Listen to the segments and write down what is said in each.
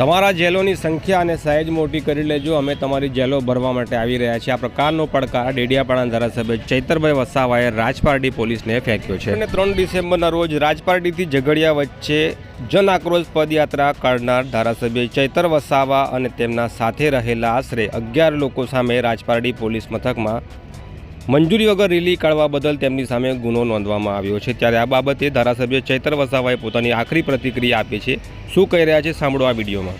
તમારા જેલોની સંખ્યા અને સાઇઝ મોટી કરી લેજો. અમે તમારી જેલો ભરવા માટે આવી રહ્યા છીએ. આ પ્રકારનો પડકાર ડેડિયાપાડા ધારાસભ્ય ચૈતરભાઈ વસાવાએ રાજપારડી પોલીસને ફેંક્યો છે. અને ત્રણ ડિસેમ્બરના રોજ રાજપારડીથી ઝઘડિયા વચ્ચે જન આક્રોશ પદયાત્રા કાઢનાર ધારાસભ્ય ચૈતર વસાવા અને તેમના સાથે રહેલા આશરે અગિયાર લોકો સામે રાજપારડી પોલીસ મથકમાં મંજૂરી વગર રેલી કાઢવા બદલ તેમની સામે ગુનો નોંધવામાં આવ્યો છે. ત્યારે આ બાબતે ધારાસભ્ય ચૈતર વસાવાએ પોતાની આખરી પ્રતિક્રિયા આપી છે. શું કહી રહ્યા છે સાંભળો આ વિડીયોમાં.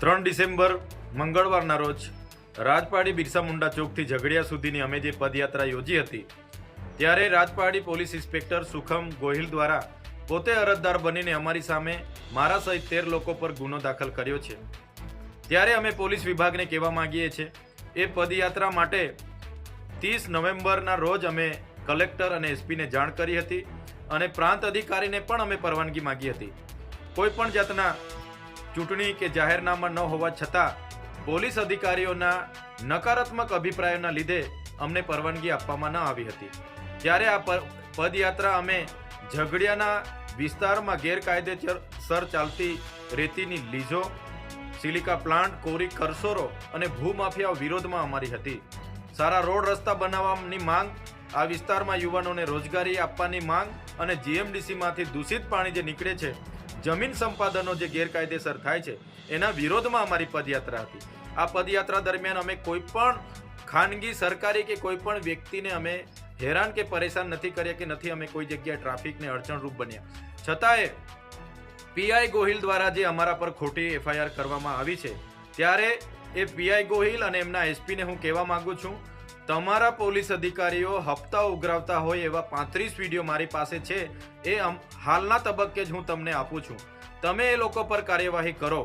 ત્રણ ડિસેમ્બર, મંગળવારના રોજ રાજપાડી બિરસા મુંડા ચોકથી ઝઘડિયા સુધીની અમે જે પદયાત્રા યોજી હતી. ત્યારે રાજપાડી પોલીસ ઇન્સ્પેક્ટર સુખમ ગોહિલ દ્વારા પોતે અરજદાર બનીને અમારી સામે મારા સહિત તેર લોકો પર ગુનો દાખલ કર્યો છે. ત્યારે અમે પોલીસ વિભાગને કહેવા માંગીએ છીએ એ પદયાત્રા માટે ત્રીસ નવેમ્બરના રોજ અમે કલેક્ટર અને એસપીને જાણ કરી હતી અને પ્રાંત અધિકારીને પણ અમે પરવાનગી માગી હતી. કોઈ પણ જાતના ચૂંટણી કે જાહેરનામા ન હોવા છતાં પોલીસ અધિકારીઓના નકારાત્મક અભિપ્રાયોના લીધે અમને પરવાનગી આપવામાં ન આવી હતી. ત્યારે આ પદયાત્રા અમે ઝઘડિયાના વિસ્તારમાં ગેરકાયદેસર ચાલતી રેતીની લીઝો સિલિકા પ્લાન્ટ, કોરી, કરસોરો અને ભૂમાફિયાઓ વિરોધમાં અમારી હતી. સારા રોડ રસ્તા બનાવવાની માંગ, આ વિસ્તારમાં યુવાનોને રોજગારી આપવાની માંગ અને જીએમડીસીમાંથી દૂષિત પાણી જે નીકળે છે, જમીન સંપાદનો જે ગેરકાયદેસર થાય છે, એના વિરોધમાં અમારી પદયાત્રા હતી. આ પદયાત્રા દરમિયાન અમે કોઈ પણ ખાનગી, સરકારી કે કોઈ પણ વ્યક્તિને અમે હેરાન કે પરેશાન નથી કર્યા કે નથી અમે કોઈ જગ્યાએ ટ્રાફિકને અડચણરૂપ બન્યા. છતાંય પીઆઈ ગોહિલ દ્વારા જે અમારા પર ખોટી એફઆઈઆર કરવામાં આવી છે, ત્યારે એ પીઆઈ ગોહિલ અને એમના એસપીને હું કહેવા માંગુ છું, તમારા પોલીસ અધિકારીઓ હપ્તા ઉઘરાવતા હોય એવા પાંત્રીસ વીડિયો મારી પાસે છે, એ હાલના તબક્કે જ હું તમને આપું છું. તમે એ લોકો પર કાર્યવાહી કરો,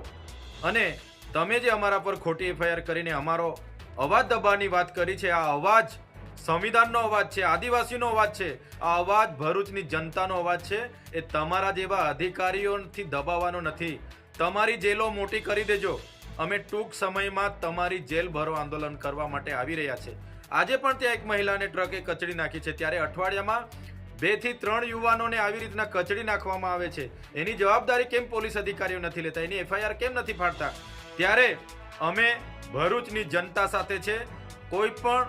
અને તમે જે અમારા પર ખોટી એફઆઈઆર કરીને અમારો અવાજ દબાવવાની વાત કરી છે, આ અવાજ સંવિધાનનો અવાજ છે, આદિવાસીનો અવાજ છે, આ અવાજ ભરૂચની જનતાનો અવાજ છે. એ તમારા જેવા અધિકારીઓથી દબાવવાનો નથી. તમારી જેલો મોટી કરી દેજો. અમે ટૂંક સમયમાં તમારી જેલ ભરો આંદોલન કરવા માટે આવી રહ્યા છે. આજે પણ ત્યાં એક મહિલાને ટ્રકે કચડી નાખી છે. ત્યારે અઠવાડિયામાં બેથી ત્રણ યુવાનોને આવી રીતના કચડી નાખવામાં આવે છે. એની જવાબદારી કેમ પોલીસ અધિકારીઓ નથી લેતા? એની એફઆઈઆર કેમ નથી ફાડતા? ત્યારે અમે ભરૂચની જનતા સાથે છે. કોઈ પણ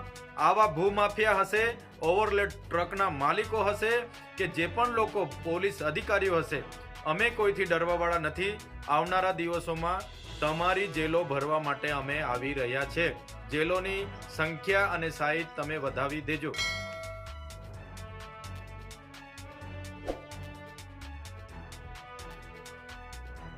આવા ભૂમાફિયા હશે ઓવરલેડ ટ્રકના માલિકો હશે કે જે પણ લોકો પોલીસ અધિકારીઓ હશે, અમે કોઈથી ડરવાવાળા નથી. આવનારા દિવસોમાં તમારી જેલો ભરવા માટે અમે આવી રહ્યા છે. જેલોની સંખ્યા અને સાઈઝ તમે વધાવી દેજો.